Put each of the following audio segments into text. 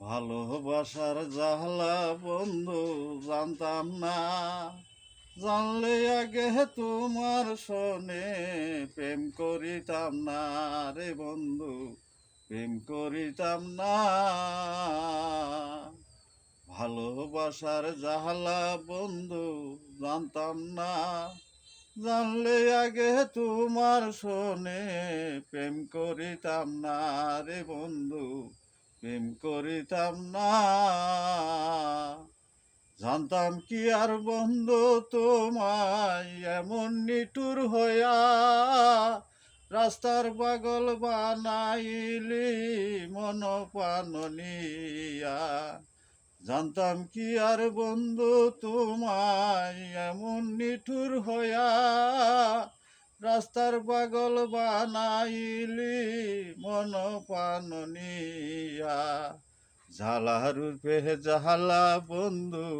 ভালোবাসার জাহলা বন্ধু জানতাম না। জানলে আগে তোমার শোনে, প্রেম করিতাম না রে বন্ধু, প্রেম করিতাম না। ভালোবাসার জাহলা বন্ধু জানতাম না। জানলে আগে তোমার শোনে, প্রেম করিতাম না রে বন্ধু প্রেম করিতাম না। জানতাম কি আর বন্ধু তোমায়, এমন নিটুর হইয়া রাস্তার পাগল বানাইলি মন পাননিয়া জানতাম কি আর বন্ধু তোমায়, এমন নিঠুর হইয়া রাস্তার পাগল বানাইলি মন পাননিয়া ঝালা রূপে জাহালা বন্ধু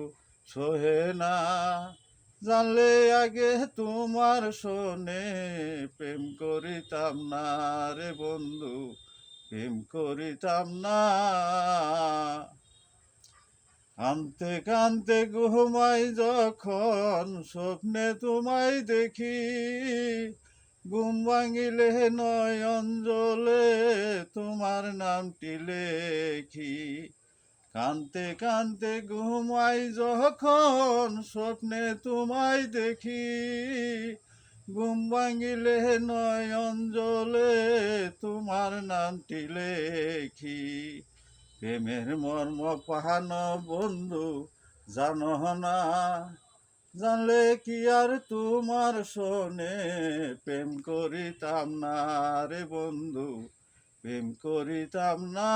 সোহে না। জানলে আগে তোমার শোনে, প্রেম করিতাম না রে বন্ধু, প্রেম করিতাম না। কানতে কানতে ঘুমাই যখন, স্বপ্নে তোমায় দেখি। ঘুম ভাঙিলে নয়ন জলে তোমার নামটি লেখি। কানতে কানতে ঘুমাই যখন, স্বপ্নে তোমায় দেখি। ঘুম ভাঙিলে নয়ন জলে তোমার নামটি লেখি। প্রেমের মর্ম পাহানো বন্ধু, জানো না? জানলে কি আর তোমার শোনে? প্রেম করিতাম না রে বন্ধু, প্রেম করিতাম না।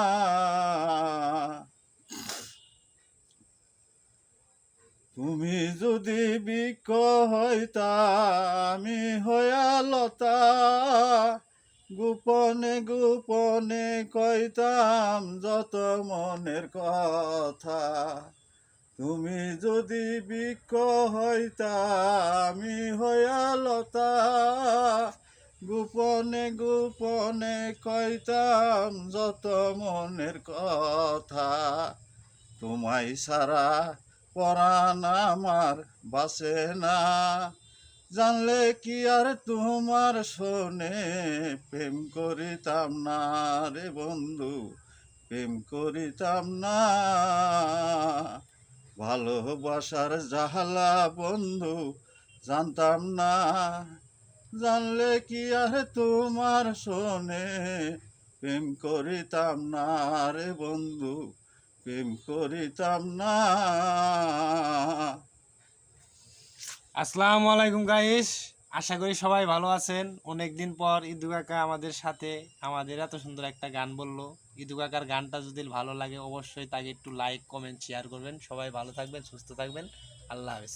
তুমি যদি বিক হইতা, আমি হইয়া লতা গোপনে গোপনে কইতাম যত মনের কথা। তুমি যদি বিক হইতা, আমি হইয়া লতা। গোপনে গোপনে কইতাম যত মনের কথা। তোমায় সারা পরাণ আমার বাসে না। জানলে কি আর তোমার শোনে? প্রেম করিতাম না রে বন্ধু, প্রেম করিতাম না। ভালোবাসার জাহালা বন্ধু, জানতাম না। জানলে কি আর তোমার শোনে? প্রেম করিতাম না রে বন্ধু, প্রেম করিতাম না। আসসালামু আলাইকুম গাইস আশা করি সবাই ভালো আছেন। অনেক দিন পর ইদু কাকা আমাদের সাথে আমাদের এত সুন্দর একটা গান বলল। ইদু কাকার গানটা যদি ভালো লাগে অবশ্যই তাকে একটু লাইক কমেন্ট শেয়ার করবেন। সবাই ভালো থাকবেন, সুস্থ থাকবেন। আল্লাহ হাফেজ।